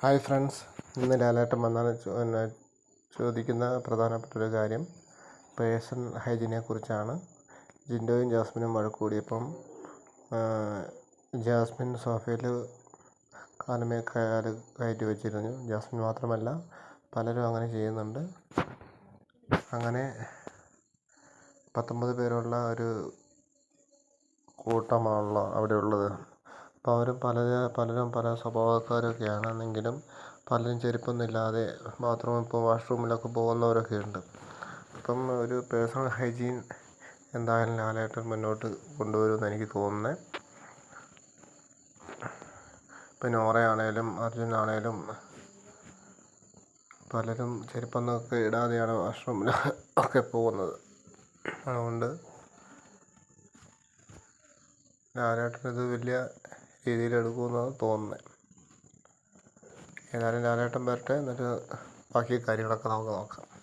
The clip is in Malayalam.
ഹായ് ഫ്രണ്ട്സ് ഇന്ന് ലാലേട്ടൻ വന്നാണ് പിന്നെ ചോദിക്കുന്ന പ്രധാനപ്പെട്ട ഒരു കാര്യം. പേഴ്സണൽ ഹൈജീനെ കുറിച്ചാണ്. ജിൻഡോയും ജാസ്മിനും വഴക്ക് കൂടിയപ്പം ജാസ്മിൻ സോഫയിൽ കാലമേ കാൽ കയറ്റി വെച്ചിരുന്നു. ജാസ്മിൻ മാത്രമല്ല പലരും അങ്ങനെ ചെയ്യുന്നുണ്ട്. അങ്ങനെ പത്തൊമ്പത് പേരുള്ള ഒരു കൂട്ടമാണല്ലോ അവിടെ ഉള്ളത് അവർ പല പലരും പല സ്വഭാവക്കാരൊക്കെയാണെന്നെങ്കിലും പലരും ചെരുപ്പൊന്നുമില്ലാതെ ബാത്റൂമിൽ ഇപ്പോൾ വാഷ്റൂമിലൊക്കെ പോകുന്നവരൊക്കെ ഉണ്ട് അപ്പം ഒരു പേഴ്സണൽ ഹൈജീൻ എന്തായാലും ലാലേട്ടൻ മുന്നോട്ട് കൊണ്ടുവരുമെന്ന് എനിക്ക് തോന്നുന്നത് ഇപ്പം നോറയാണേലും അർജുനാണേലും പലരും ചെരുപ്പൊന്നൊക്കെ ഇടാതെയാണ് വാഷ്റൂമിൽ ഒക്കെ പോകുന്നത്. അതുകൊണ്ട് ലാലേട്ടൻ ഇത് വലിയ രീതിയിൽ എടുക്കുമെന്നാണ് തോന്നുന്നത്. ഏതായാലും ലാലേട്ടൻ വരട്ടെ. എന്നിട്ട് ബാക്കി കാര്യങ്ങളൊക്കെ നമുക്ക് നോക്കാം.